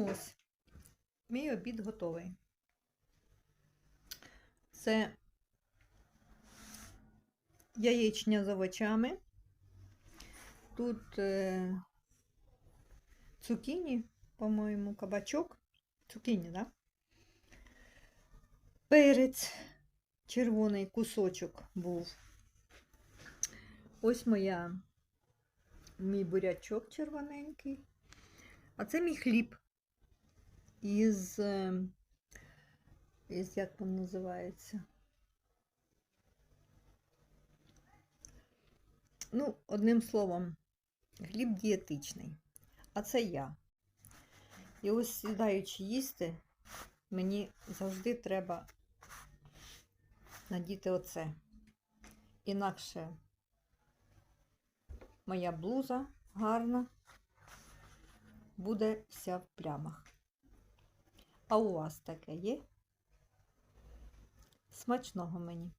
Ось, мій обід готовий. Це яєчня з овочами. Тут е, цукіні, по-моєму, кабачок. Цукіні, да? Перець, червоний кусочок був. Ось моя, мій бурячок червоненький. А це мій хліб із, е, із як він називається? Ну, одним словом, хліб дієтичний. А це я. І ось сідаючи їсти, мені завжди треба надіти оце. Інакше моя блуза гарна буде вся в плямах. А у вас таке є? Смачного мені.